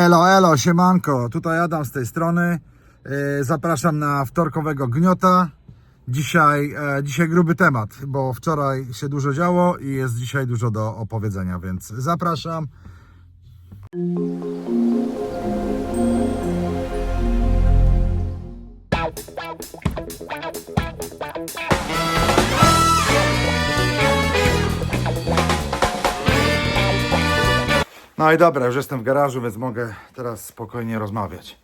Elo, elo, siemanko, tutaj Adam z tej strony. Yy, Zapraszam na wtorkowego gniota. Dzisiaj, e, dzisiaj gruby temat, bo wczoraj się dużo działo i jest dzisiaj dużo do opowiedzenia, więc zapraszam. No i dobra, już jestem w garażu, więc mogę teraz spokojnie rozmawiać.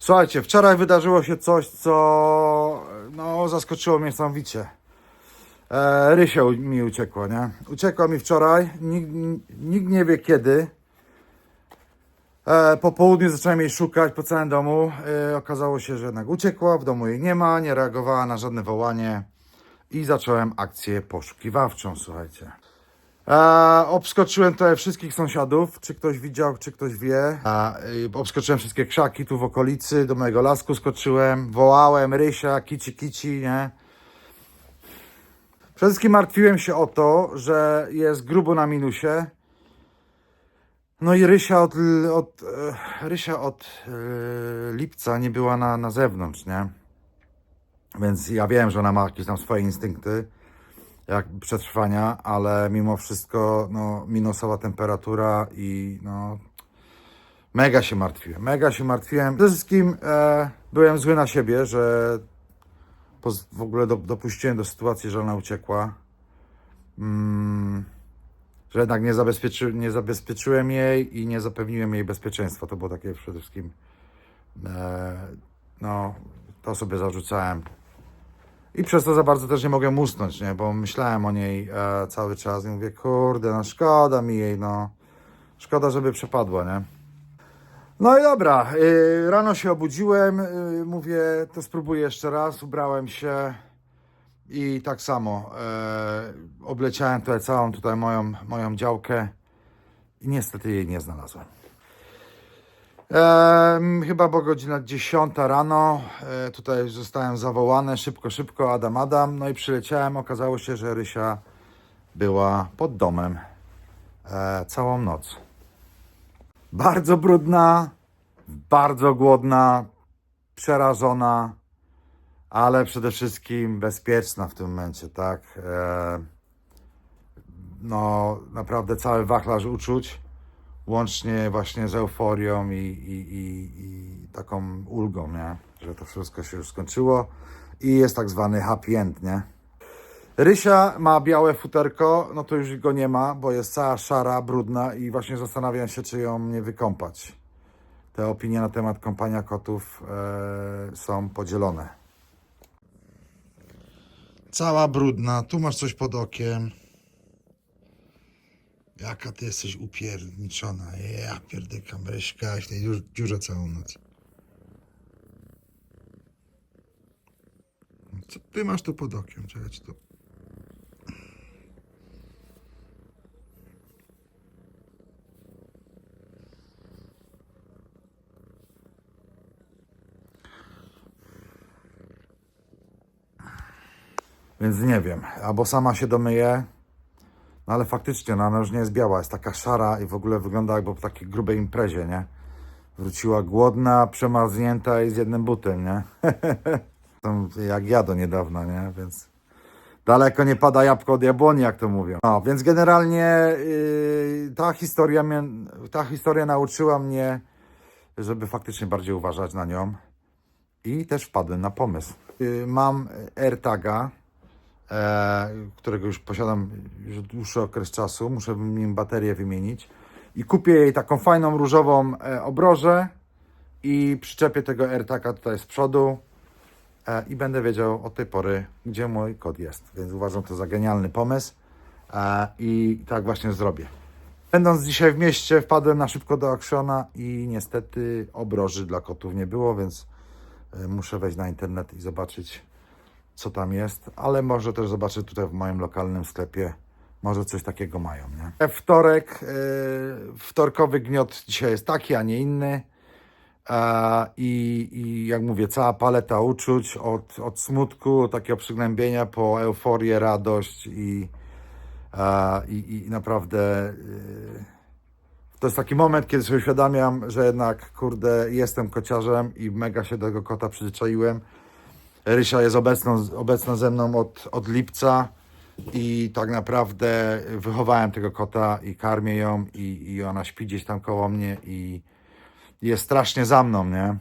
Słuchajcie, wczoraj wydarzyło się coś, co no, zaskoczyło mnie niesamowicie. E, Rysia mi uciekła, nie? Uciekła mi wczoraj, nikt, nikt nie wie kiedy. E, po południu zacząłem jej szukać po całym domu. E, okazało się, że jednak uciekła, w domu jej nie ma, nie reagowała na żadne wołanie. I zacząłem akcję poszukiwawczą, słuchajcie. E, obskoczyłem tutaj wszystkich sąsiadów, czy ktoś widział, czy ktoś wie. Y, obskoczyłem wszystkie krzaki tu w okolicy, do mojego lasku skoczyłem, wołałem Rysia, kici kici, nie? Przede wszystkim martwiłem się o to, że jest grubo na minusie. No i Rysia od, od, e, Rysia od e, lipca nie była na, na zewnątrz, nie? Więc ja wiem, że ona ma jakieś tam swoje instynkty jak przetrwania, ale mimo wszystko no, minusowa temperatura i no, mega się martwiłem, mega się martwiłem. Przede wszystkim e, byłem zły na siebie, że w ogóle do, dopuściłem do sytuacji, że ona uciekła. Mm, że jednak nie, zabezpieczy, nie zabezpieczyłem jej i nie zapewniłem jej bezpieczeństwa. To było takie przede wszystkim, e, no, to sobie zarzucałem. I przez to za bardzo też nie mogłem usnąć, nie? Bo myślałem o niej e, cały czas i mówię, kurde, no szkoda mi jej, no. Szkoda, żeby przepadła, nie? No i dobra, y, rano się obudziłem, y, mówię, to spróbuję jeszcze raz, ubrałem się i tak samo e, obleciałem tutaj całą tutaj moją, moją działkę i niestety jej nie znalazłem. Em, chyba bo godzina 10 rano. E, tutaj zostałem zawołany szybko, szybko, Adam, Adam. No i przyleciałem. Okazało się, że Rysia była pod domem e, całą noc. Bardzo brudna, bardzo głodna, przerażona, ale przede wszystkim bezpieczna w tym momencie, tak? E, no, naprawdę cały wachlarz uczuć łącznie właśnie z euforią i, i, i, i taką ulgą, nie? że to wszystko się już skończyło i jest tak zwany happy end, nie? Rysia ma białe futerko, no to już go nie ma, bo jest cała szara, brudna i właśnie zastanawiam się, czy ją nie wykąpać. Te opinie na temat kąpania kotów e, są podzielone. Cała brudna, tu masz coś pod okiem. Jaka ty jesteś upierniczona. Ja pierdykam, Ryśka, w tej dziur- dziurze całą noc. Co ty masz tu pod okiem? Czekaj, to... Więc nie wiem, albo sama się domyje, no ale faktycznie, no ona już nie jest biała, jest taka szara i w ogóle wygląda jakby po takiej grubej imprezie, nie? Wróciła głodna, przemarznięta i z jednym butem, nie? Tam jak ja do niedawna, nie? Więc daleko nie pada jabłko od jabłoni, jak to mówią. No, więc generalnie yy, ta, historia mnie, ta historia nauczyła mnie, żeby faktycznie bardziej uważać na nią. I też wpadłem na pomysł. Yy, mam AirTaga, którego już posiadam już dłuższy okres czasu. Muszę nim baterię wymienić. I kupię jej taką fajną różową e, obrożę i przyczepię tego AirTaga tutaj z przodu e, i będę wiedział od tej pory, gdzie mój kod jest. Więc uważam to za genialny pomysł e, i tak właśnie zrobię. Będąc dzisiaj w mieście, wpadłem na szybko do Actiona i niestety obroży dla kotów nie było, więc e, muszę wejść na internet i zobaczyć, co tam jest, ale może też zobaczę tutaj w moim lokalnym sklepie, może coś takiego mają, nie? Wtorek, yy, wtorkowy gniot dzisiaj jest taki, a nie inny. E, I, I jak mówię, cała paleta uczuć od, od smutku, takiego przygnębienia po euforię, radość i, e, i, i naprawdę yy, to jest taki moment, kiedy sobie uświadamiam, że jednak, kurde, jestem kociarzem i mega się do tego kota przyzwyczaiłem. Rysia jest obecną, obecna ze mną od, od lipca i tak naprawdę wychowałem tego kota i karmię ją i, i ona śpi gdzieś tam koło mnie i jest strasznie za mną, nie?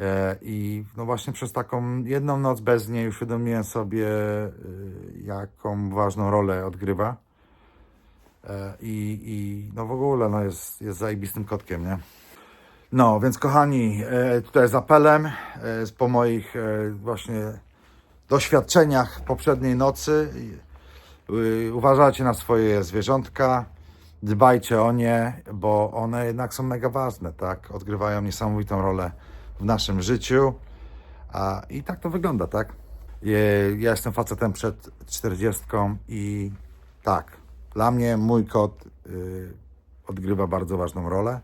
E, I no właśnie przez taką jedną noc bez niej uświadomiłem sobie, y, jaką ważną rolę odgrywa. E, I, i no w ogóle no jest, jest zajebistym kotkiem, nie? No, więc kochani, e, tutaj z apelem, e, po moich e, właśnie doświadczeniach poprzedniej nocy, y, uważajcie na swoje zwierzątka, dbajcie o nie, bo one jednak są mega ważne, tak? Odgrywają niesamowitą rolę w naszym życiu. A, I tak to wygląda, tak? Ja jestem facetem przed 40 i tak, dla mnie mój kot y, odgrywa bardzo ważną rolę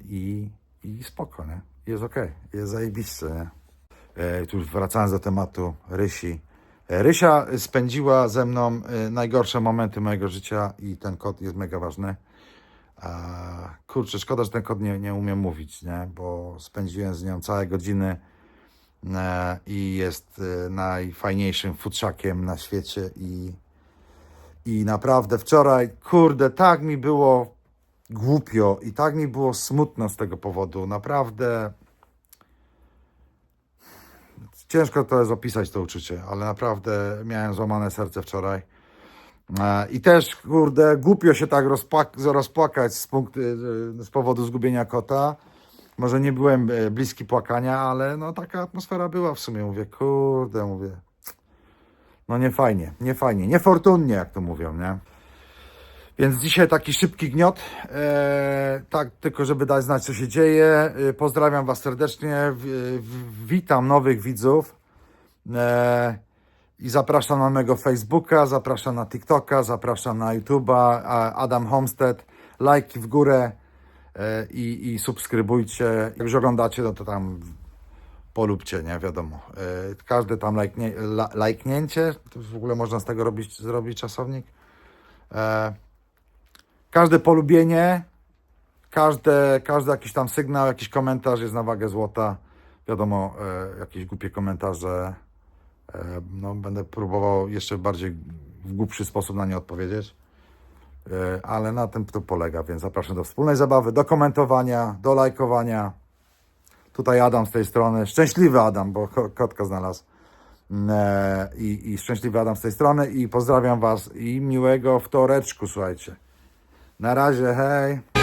i, i spoko, nie? Jest okej, jest zajebiście, nie? E, tu wracając do tematu Rysi. E, Rysia spędziła ze mną e, najgorsze momenty mojego życia i ten kot jest mega ważny. Kurczę, szkoda, że ten kot nie, nie umie mówić, nie? Bo spędziłem z nią całe godziny e, i jest e, najfajniejszym futrzakiem na świecie i, i naprawdę wczoraj, kurde, tak mi było głupio i tak mi było smutno z tego powodu. Naprawdę ciężko to jest opisać to uczucie, ale naprawdę miałem złamane serce wczoraj. E, I też, kurde, głupio się tak rozpłak- rozpłakać z, punktu, e, z powodu zgubienia kota. Może nie byłem e, bliski płakania, ale no taka atmosfera była w sumie. Mówię, kurde, mówię. No nie fajnie, nie fajnie, niefortunnie, jak to mówią, nie? Więc dzisiaj taki szybki gniot, e, tak tylko żeby dać znać co się dzieje. E, pozdrawiam Was serdecznie, w, w, witam nowych widzów e, i zapraszam na mojego Facebooka, zapraszam na TikToka, zapraszam na YouTube'a, Adam Homestead, lajki w górę e, i, i subskrybujcie. Jak już oglądacie, no to tam polubcie, nie wiadomo. E, każde tam lajknie, la, w ogóle można z tego robić, zrobić czasownik. E, każde polubienie, każde, każdy jakiś tam sygnał, jakiś komentarz jest na wagę złota. Wiadomo, e, jakieś głupie komentarze. E, no, będę próbował jeszcze bardziej w głupszy sposób na nie odpowiedzieć. E, ale na tym to polega, więc zapraszam do wspólnej zabawy, do komentowania, do lajkowania. Tutaj Adam z tej strony, szczęśliwy Adam, bo ko- kotka znalazł. E, I, I szczęśliwy Adam z tej strony i pozdrawiam Was i miłego wtoreczku, słuchajcie. Na razie, hej.